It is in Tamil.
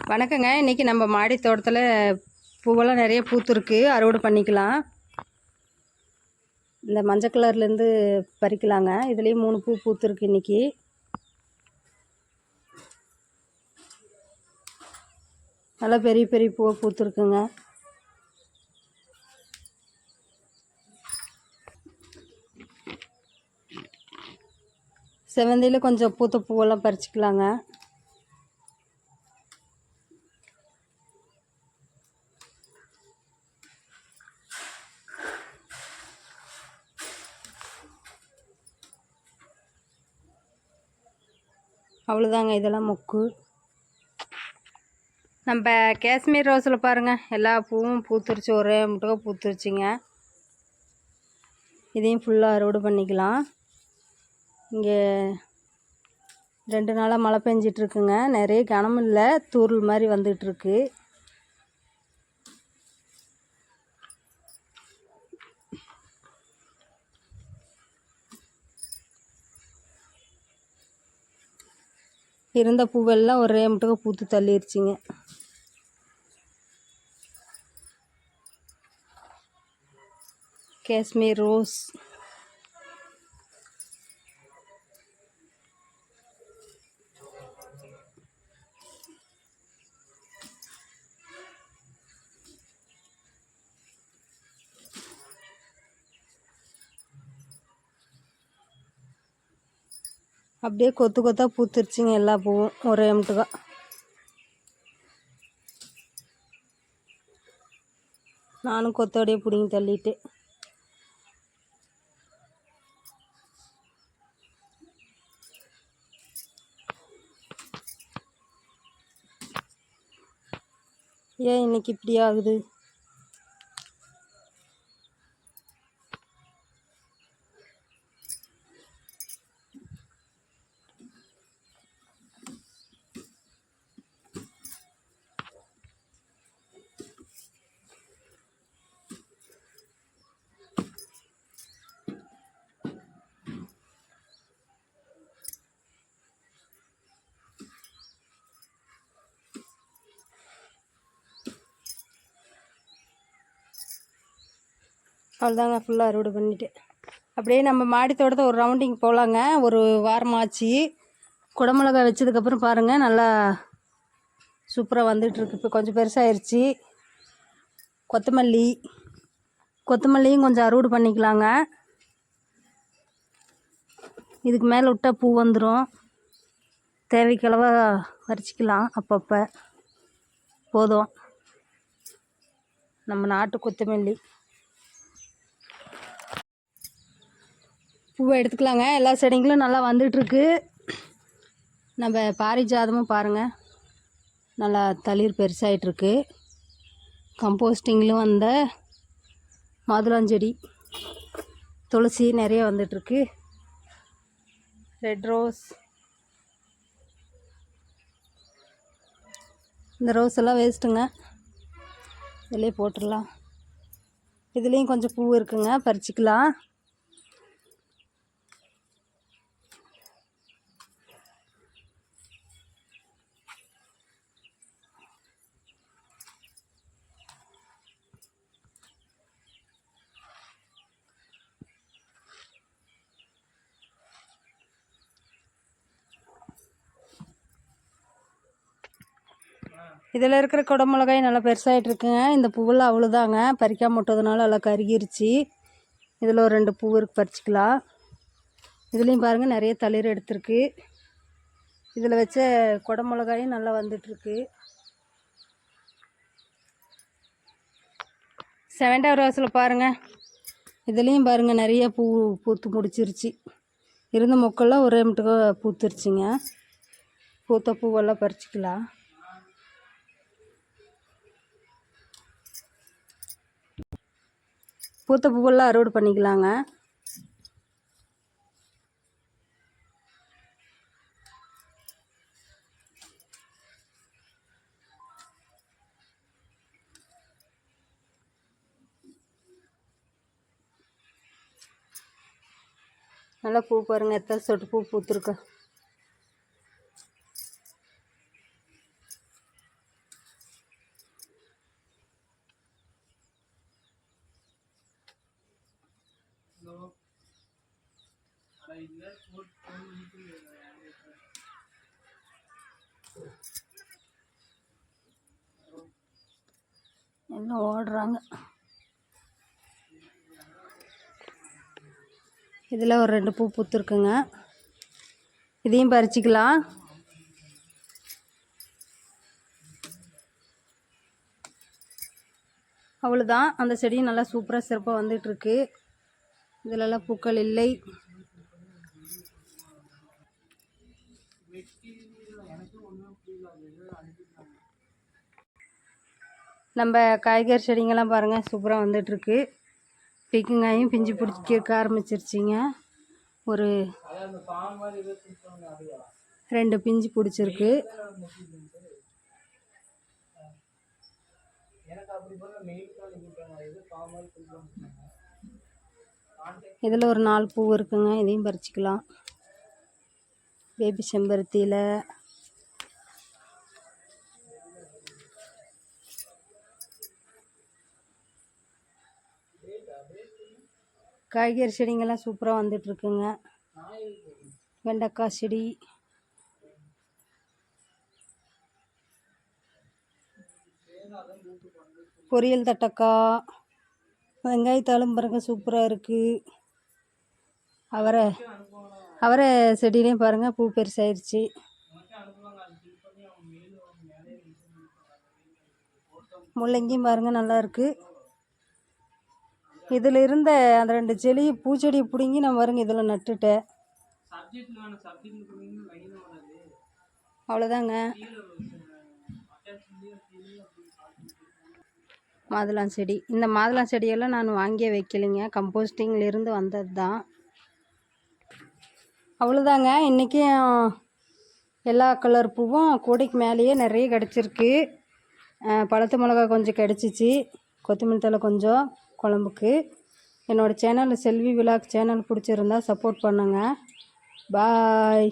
வணக்கங்க. இன்றைக்கி நம்ம மாடி தோட்டத்தில் பூவெல்லாம் நிறைய பூத்துருக்கு. அறுவடை பண்ணிக்கலாம். இந்த மஞ்சள் கலர்லேருந்து பறிக்கலாங்க. இதுலேயும் மூணு பூ பூத்துருக்கு இன்றைக்கி நல்லா பெரிய பெரிய பூவை பூத்துருக்குங்க. செவந்தியில் கொஞ்சம் பூத்த பூவெல்லாம் பறிச்சுக்கலாங்க. அவ்வளோதாங்க இதெல்லாம் மொக்கு. நம்ம காஷ்மீர் ரோஸில் பாருங்கள் எல்லா பூவும் பூத்துருச்சு ஒரே முட்டுக்க பூத்துருச்சுங்க. இதையும் ஃபுல்லாக அறுவடை பண்ணிக்கலாம். இங்கே ரெண்டு நாளாக மழை பெஞ்சிட்ருக்குங்க நிறைய கனம் இல்லை தூரல் மாதிரி வந்துகிட்ருக்கு இருந்த பூவெல்லாம் ஒரே முட்டுக்க பூத்து தள்ளிடுச்சிங்க காஷ்மீர் ரோஸ். அப்படியே கொத்து கொத்தா பூத்துருச்சுங்க எல்லா பூவும். ஒரே முட்டுக்கா நானும் கொத்தோடையே பிடிங்கி தள்ளிட்டு. ஏன் இன்னைக்கு இப்படி ஆகுது? அவ்வளோதாங்க ஃபுல்லாக அறுவடை பண்ணிவிட்டு அப்படியே நம்ம மாடி தோட்டத்தை ஒரு ரவுண்டிங் போகலாங்க ஒரு வாரமாச்சு குடமிளகா வச்சதுக்கப்புறம் பாருங்கள் நல்லா சூப்பராக வந்துட்டுருக்கு. இப்போ கொஞ்சம் பெருசாகிருச்சு கொத்தமல்லி. கொத்தமல்லியும் கொஞ்சம் அறுவடை பண்ணிக்கலாங்க. இதுக்கு மேலே விட்டால் பூ வந்துடும் தேவைக்களவாக வரிச்சிக்கலாம் அப்பப்போ. போதும். நம்ம நாட்டு கொத்தமல்லி. பூவை எடுத்துக்கலாங்க. எல்லா செடிங்களும் நல்லா வந்துட்டுருக்கு. நம்ம பாரிஜாதமும் பாருங்கள் நல்லா தளிர் பெருசாகிட்ருக்கு கம்போஸ்டிங்கிலும் வந்த மாதுளஞ்செடி துளசி நிறைய வந்துட்டுருக்கு. Red rose. இந்த ரோஸ் எல்லாம் வேஸ்ட்டுங்க. இதிலே போட்டுடலாம். இதுலேயும் கொஞ்சம் பூ இருக்குங்க. பறிச்சிக்கலாம். இதில் இருக்கிற குடமிளகாய் நல்லா பெருசாகிட்டு இருக்குங்க இந்த பூவெல்லாம் அவ்வளோதாங்க. பறிக்காம விட்டதுனால நல்லா கருகிருச்சு. இதில் ஒரு ரெண்டு பூ இருக்கு பறிச்சிக்கலாம். இதுலேயும் பாருங்கள் நிறைய தளிர் எடுத்திருக்கு. இதில் வச்ச குடமிளகாயும் நல்லா வந்துட்டுருக்கு. செவன்டா ரோஸில் பாருங்கள் இதுலேயும் பாருங்கள் நிறைய பூ பூத்து முடிச்சிருச்சு. இருந்த மொக்கெல்லாம் ஒரே மட்டும் பூத்துருச்சுங்க. பூத்த பூவெல்லாம் பறிச்சிக்கலாம். பூத்த பூவெல்லாம் அறுவடை பண்ணிக்கலாங்க. நல்லா பூ பாருங்கள் எத்தனை சொட்டு பூ பூத்துருக்கா. எல்லாம் ஓடுறாங்க? இதில் ஒரு ரெண்டு பூ பூத்துருக்குங்க. இதையும் பறிச்சிக்கலாம். அவ்வளோதான் அந்த செடியும் நல்லா சூப்பராக சிறப்பாக வந்துட்டுருக்கு இதிலெல்லாம் பூக்கள் இல்லை. நம்ம காய்கறி செடிங்கெல்லாம் பாருங்கள் சூப்பராக வந்துட்டுருக்கு. பீக்கங்காயும் பிஞ்சு பிடிக்க ஆரம்பிச்சிருச்சிங்க. ஒரு ரெண்டு பிஞ்சு பிடிச்சிருக்கு. இதில் ஒரு நாலு பூ இருக்குங்க இதையும் பறிச்சிக்கலாம். பேபி செம்பருத்தியில். காய்கறி செடிங்கெல்லாம் சூப்பராக வந்துட்டுருக்குங்க. வெண்டைக்காய் செடி. பொரியல் தட்டக்காய். வெங்காயத்தாளும் பாருங்க சூப்பராக இருக்குது அவரை அவரை செடியிலையும் பாருங்கள் பூ பெருசாயிருச்சு. முள்ளங்கியும் பாருங்கள் நல்லா இருக்குது இதில் இருந்த அந்த ரெண்டு செடி பூச்செடியை பிடுங்கி நான் பாருங்க இதில் நட்டுட்டேன் அவ்வளோதாங்க. மாதுளம் செடி. இந்த மாதுளம் செடியெல்லாம் நான் வாங்கியே வைக்கலைங்க. கம்போஸ்டிங்கில் இருந்து வந்தது தான். அவ்வளோதாங்க. இன்றைக்கும் எல்லா கலர் பூவும் கூடைக்கு மேலேயே நிறைய கிடச்சிருக்கு. பழுத்த மிளகா கொஞ்சம் கிடச்சிச்சு. கொத்தமல்லி தழை கொஞ்சம். குழம்புக்கு. என்னோடய சேனல் செல்வி விலாக் சேனல் பிடிச்சிருந்தா சப்போர்ட் பண்ணுங்கள் பாய்